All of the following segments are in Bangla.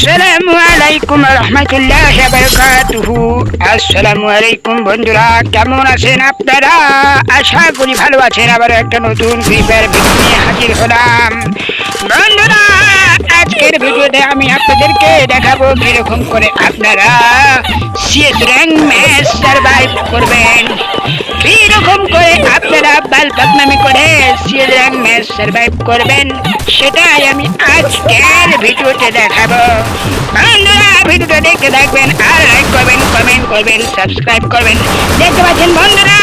আসসালামু আলাইকুম রহমতুল্লাহ বারকাতুহু আসসালামু আলাইকুম বন্ধুরা, কেমন আছেন আপনারা? আশা করি ভালো আছেন। আবার একটা নতুন ফ্রিফায়ার ভিডিও নিয়ে হাজির হলাম। বন্ধুরা ভিডিওতে আমি আপনাদেরকে দেখাবো কীরকম করে আপনারা সিএস র্যাঙ্ক ম্যাচ সার্ভাইভ করবেন। কীরকম করে আপনারা বাল পাকনামি করে সিএস র্যাঙ্ক ম্যাচ সার্ভাইভ করবেন, সেটাই আমি আজকের ভিডিওতে দেখাবো। বন্ধুরা ভিডিওটা দেখতে থাকবেন, আর লাইক করবেন কমেন্ট করবেন সাবস্ক্রাইব করবেন। দেখতে পাচ্ছেন বন্ধুরা,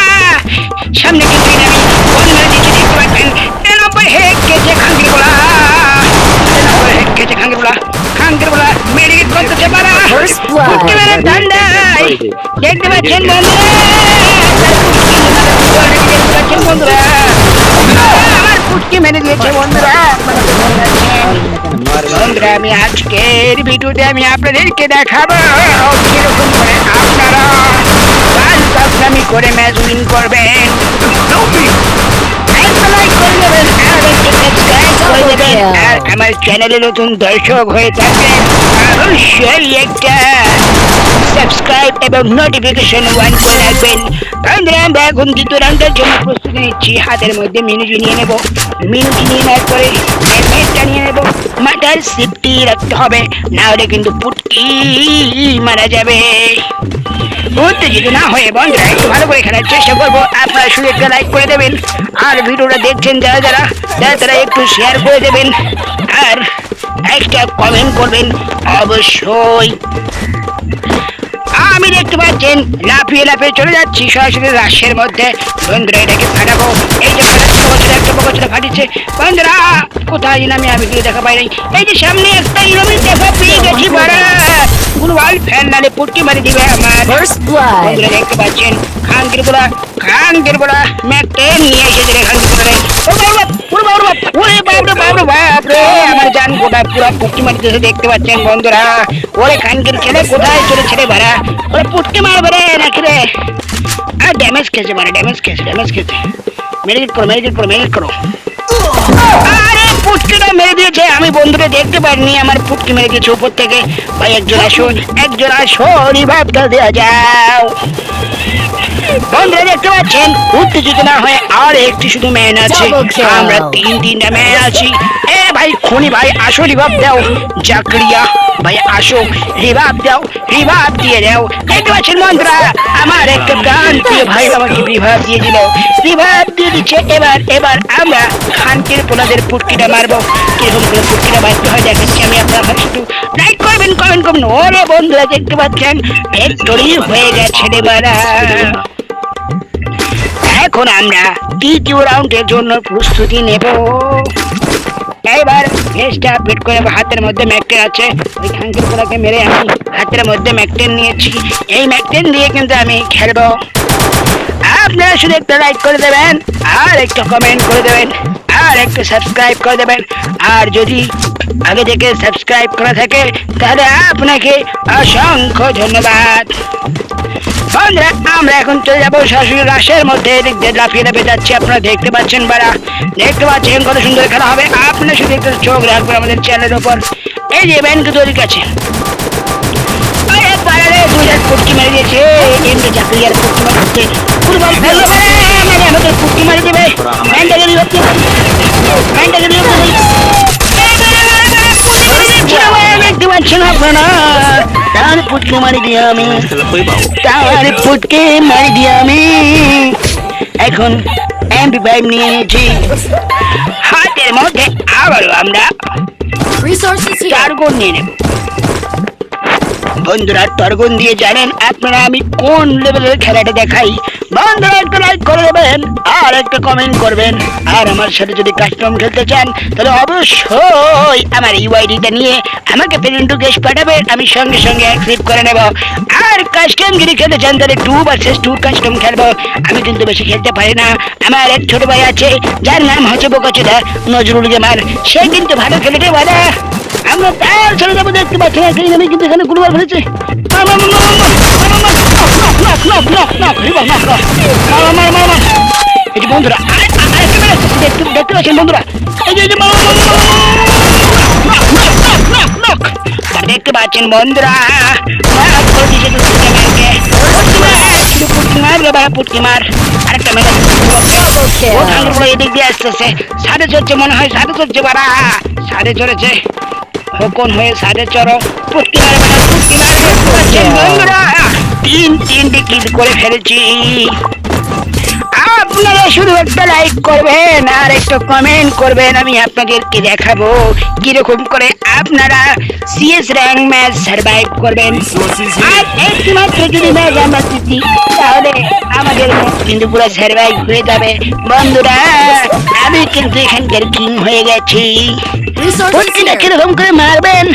সামনে কিন্তু আমি বন্ধুরা দেখতে পাচ্ছেন First blood. দেখতে পাচ্ছেন বন্ধুরা আমার পুটকি মেরে দিয়েছে বন্ধুরা। বন্ধুরা আমি আজকের ভিডিওতে আমি আপনাদেরকে দেখাবো কীরকম করে আপনারা করে ম্যাচ উইন করবেন আমার চ্যানেলে নতুন দর্শক হয়ে থাকবেন অবশ্যই একটা সাবস্ক্রাইব এবং নোটিফিকেশন ওয়ান করে রাখবেন। বন্ধুরা, আমরা এখন দ্বিতীয় রাউন্ডের জন্য প্রস্তুতি নিচ্ছি। হাতের মধ্যে মিনুজি নিয়ে নেব। মিনুজি নিয়ে নেওয়ার পরে হেলমেটটা নিয়ে নেব। মাথার সেফটি রাখতে হবে, না হলে কিন্তু পুটকি মারা যাবে। উত্তেজিত না হয়ে বন্ধুরা একটু ভালো করে খেলার চেষ্টা করব। আপনারা শুধু একটা লাইক করে দেবেন। আর ভিডিওটা দেখছেন যারা যারা, তারা তারা একটু শেয়ার করে দেবেন। আর একটা কমেন্ট করবেন অবশ্যই। আমি দেখতে পাচ্ছেন, লাফিয়ে লাফিয়ে চলে যাচ্ছি। সরাসরি রাশের মধ্যে বন্ধুরা এটাকে ফাটাবো। এই যে একটা বকচটা ফাটিছে। বন্ধুরা, কোথায় ইনামি আমি গিয়ে দেখা পাই নাই। এই যে সামনে একটা ইনামি দেখা পেয়ে গেছি বাড়া ফুটবল ফ্যান নালে পুটকি মারি দিবে আমার First blood. বন্ধুরা দেখতে পাচ্ছেন খাঙ্গির বলা আমি বন্ধুরা দেখতে পারিনি আমার পুটকি মেরে দিয়েছে উপর থেকে। ভাই একজন আসুন একজন আসুন ভাবটা দেওয়া যাও। বন্ধুরা দেখতে পাচ্ছেন উত্তেজিত না হয়ে আর একটি শুধু ম্যান আছে আমরা তিন তিনটা ম্যান আছি। এ ভাই খনি ভাই আসো রিভাব দাও। জাকরিয়া ভাই আসো। রিভাব দাও রিভাব দিয়ে দাও। দেখতে পাচ্ছেন বন্ধুরা আমার একটা গান ভাই আমাকে রিভাব দিয়ে দিল। রিভাব দিয়ে দিচ্ছে এবার এবার আমরা খানকির পোলাদের পুটকিটা মারবো। কীরকম করে পুটকিটা মারতে হয় দেখাচ্ছি আমি আপনার শুধু লাইক করবেন কমেন্ট করবেন। ওরে বন্ধুরা দেখতে পাচ্ছেন ভেক্টরি হয়ে গেছে রে মারা এখন আমরা দ্বিতীয় রাউন্ডের জন্য প্রস্তুতি নেব। এবার ফেসটা আপডেট করে। হাতের মধ্যে ম্যাকটেন আছে। ওই খাঙ্কির মেরে আমি হাতের মধ্যে ম্যাকটেন নিয়েছি। এই ম্যাকটেন দিয়ে কিন্তু আমি খেলব। আপনারা শুধু একটা লাইক করে দেবেন, আর একটা কমেন্ট করে দেবেন, আর একটা সাবস্ক্রাইব করে দেবেন। আর যদি আগে থেকে সাবস্ক্রাইব করা থাকে, তাহলে আপনাকে অসংখ্য ধন্যবাদ। বন্ধুরা, আমরা এখন চলে যাব সরাসরি রাশের মধ্যে, এদিক দিয়ে লাফিয়ে লাফিয়ে যাচ্ছি। আপনারা দেখতে পাচ্ছেন বারা দেখতে পাচ্ছেন কত সুন্দর খেলা হবে। আপনারা শুধু একটু চোখ রাখবেন আমাদের চ্যানেলের উপর। এই যে কাছে। আরে পাড়ারে দুজন পুটকি মেরে দিয়েছে। এমনি চাকরি আর পুটকি মারছে ফুটবল খেলবে মারি দেবে। ব্যাংকটাকে দিয়ে হচ্ছে ব্যাংকটাকে পাচ্ছেন আপনারা তার পুটকি মারি দিয়ে আমি তার পুটকে মারি দিয়ে আমি এখন এমপি ফাইভ নিয়ে নিয়েছি। হাতের মধ্যে আবারও আমরা টার্গন নিয়ে নেব। বন্ধুরা টার্গন দিয়ে জানেন আপনারা আমি কোন লেভেলের খেলাটা দেখাই? বন্ধুরা, একটা লাইক করে দেবেন আর একটা কমেন্ট করবেন। আর আমার সাথে যদি কাস্টম খেলতে চান, তাহলে অবশ্যই আমার ইউআইডিটা নিয়ে আমাকে ফ্রেন্ড গেস্ট পাঠাবেন। আমি সঙ্গে সঙ্গে অ্যাক্সেপ্ট করে নেব। আর কাস্টম যদি খেলতে চান, তাহলে টু ভার্সেস টু কাস্টম খেলব। আমি কিন্তু বেশি খেলতে পারি না। আমার এক ছোট ভাই আছে, যার নাম হচ্ছে বোকাচুদা নজরুল জামাল। সে কিন্তু ভালো খেলেটে ভালো আমরা তার যাব দেখতে পাচ্ছি না কিন্তু এখানে গুলবার ফেলেছে। এই এই knock, knock। তার দেখতে পাচ্ছেন বন্ধুরা মারা মার মার রে বাড়া পুটকি মার আরেকটা ম্যান ও ঠান্ডা করে এদিক দিয়ে আসতেছে। সাড়ে চলছে মনে হয় সাড়ে চলছে বাড়া সাড়ে চলেছে কোন হয়ে সাড়ে চড়ো। পুটকি মারে বাড়া পুটকি মারে। দেখতে পাচ্ছেন বন্ধুরা। তিন তিনটি কিল করে ফেলেছি। আপনারা শুধু একটা লাইক করবেন আর একটা কমেন্ট করবেন, আমি আপনাদেরকে দেখাবো কীরকম করে আপনারা সিএস র্যাঙ্ক ম্যাচ সার্ভাইভ করবেন। আর একটি মাত্র যদি ম্যাচ আমরা জিতি, তাহলে আমাদের কিন্তু পুরো সার্ভাইভ হয়ে যাবে। বন্ধুরা, আমি কিন্তু এখানকার কিং হয়ে গেছি। Resources কীরকম করে মারবেন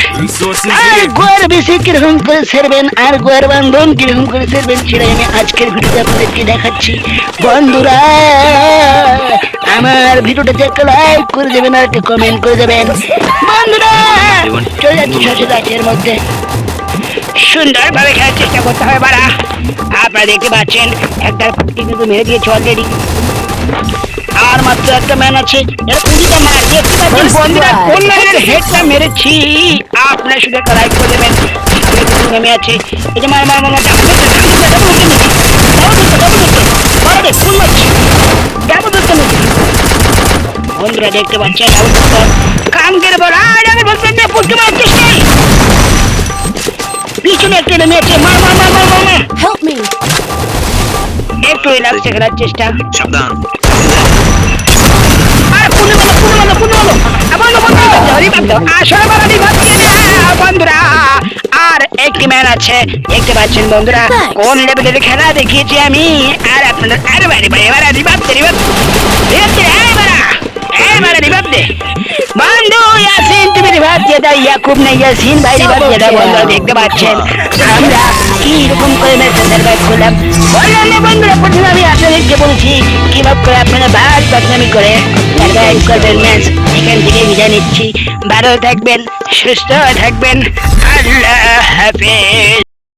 আর গোয়ার বেশি কীরকম করে সেরবেন আর গোয়ার বান্ধন কীরকম করে সেরবেন সেটাই আমি আজকের ভিডিওতে আপনাদেরকে দেখাচ্ছি। বন্ধুরা আমার ভিডিওটাতে একটা লাইক করে দেবেন আর একটা কমেন্ট করে দেবেন। বন্ধুরা চলে যাচ্ছি গাছের মধ্যে। সুন্দর ভাবে খেলার চেষ্টা করতে হবে বাড়া। আপনারা দেখতে পাচ্ছেন একটা ফুটকি কিন্তু মেরে দিয়েছে অলরেডি আর মাত্র একটা ম্যান আছে এর কুড়িটা মার দেখতে পাচ্ছেন বন্ধুরা কোন ম্যানের হেডটা মেরেছি আপনারা শুধু একটা লাইক করে দেবেন নেমে আছে এই যে মার মার মার বন্ধুরা দেখতে পাচ্ছেন কাম করে বড় আর না মার চেষ্টা পিছনে একটা নেমে আছে মার মার মার মার মার একটু রিল্যাক্সে খেলার চেষ্টা সাবধান বাবা আসলে বন্ধুরা আর একটি ম্যান আছে দেখতে পাচ্ছেন বন্ধুরা. কোন লেভেলের খেলা দেখিয়েছি আমি আর আপনাদের আরে বাড়ি বাড়ি এবার রিবাব দে এবারা ইয়াসিন তুমি দেখতে পাচ্ছেন আমরা কি রকম করে আমি আপনাদেরকে বলছি কীভাবে করে আপনারা ভালো বাদনামি করে নিচ্ছি ভালো থাকবেন সুস্থ থাকবেন আল্লাহ হাফেজ